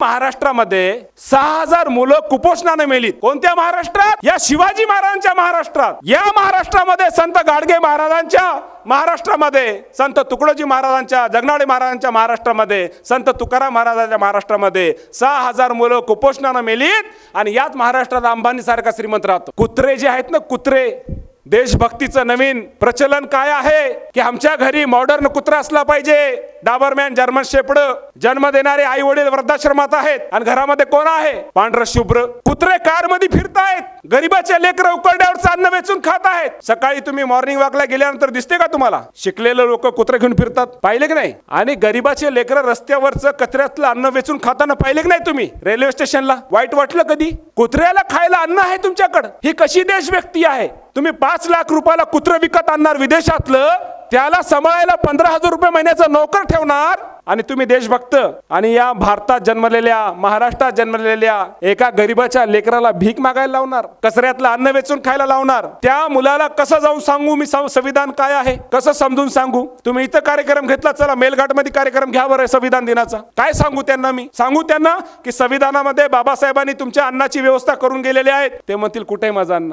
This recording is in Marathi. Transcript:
महाराष्ट्रामध्ये सहा हजार मुलं कुपोषणाने मेलीत. कोणत्या महाराष्ट्रात? या शिवाजी महाराजांच्या महाराष्ट्रात. या महाराष्ट्रामध्ये संत गाडगे महाराजांच्या महाराष्ट्रामध्ये संत तुकडोजी महाराजांच्या जगनाडे महाराजांच्या महाराष्ट्रामध्ये संत तुकाराम महाराजांच्या महाराष्ट्रामध्ये सहा हजार मुलं कुपोषणानं मेलीत. आणि याच महाराष्ट्रात अंबानी सारखा श्रीमंत राहतो. कुत्रे जे आहेत ना कुत्रे. देशभक्तीचं नवीन प्रचलन काय आहे? की आमच्या घरी मॉडर्न कुत्रा असला पाहिजे. डाबरमॅन जर्मन शेपड जन्म देणारे आई वडील वृद्धाश्रमात आहेत. आणि घरामध्ये कोण आहे? पांढर शुभ्र. कुत्रे कारमध्ये फिरतायत. गरीबाच्या लेकर उकरड्यावर अन्न वेचून खात आहेत. सकाळी तुम्ही मॉर्निंग वॉकला गेल्यानंतर दिसते का तुम्हाला? शिकलेले लोक कुत्रे घेऊन फिरतात. पाहिले की नाही? आणि गरीबाचे लेकर रस्त्यावरचं कचऱ्यातलं अन्न वेचून खाताना पाहिले की नाही तुम्ही? रेल्वे स्टेशनला. वाईट वाटलं कधी? कुत्र्याला खायला अन्न आहे तुमच्याकडं. ही कशी देशव्यक्ती आहे? तुम्ही पाच लाख रुपयाला कुत्र विकत आणणार विदेशातलं? त्याला सांभाळायला पंधरा हजार रुपये महिन्याचा नोकर ठेवणार? आणि तुम्ही देशभक्त आणि या भारतात जन्मलेल्या महाराष्ट्रात जन्मलेल्या एका गरीबाच्या लेकराला भीक मागायला लावणार कचऱ्यातलं अन्न वेचून खायला लावणार त्या मुलाला कसं जाऊन सांगू मी संविधान काय आहे? कसं समजून सांगू? तुम्ही इथं कार्यक्रम घेतला चला मेलघाटमध्ये कार्यक्रम घ्या बरं संविधान दिनाचा. काय सांगू त्यांना मी? सांगू त्यांना की संविधानामध्ये बाबासाहेबांनी तुमच्या अन्नाची व्यवस्था करून गेलेली आहेत. ते म्हणतील कुठे माझं अन्न?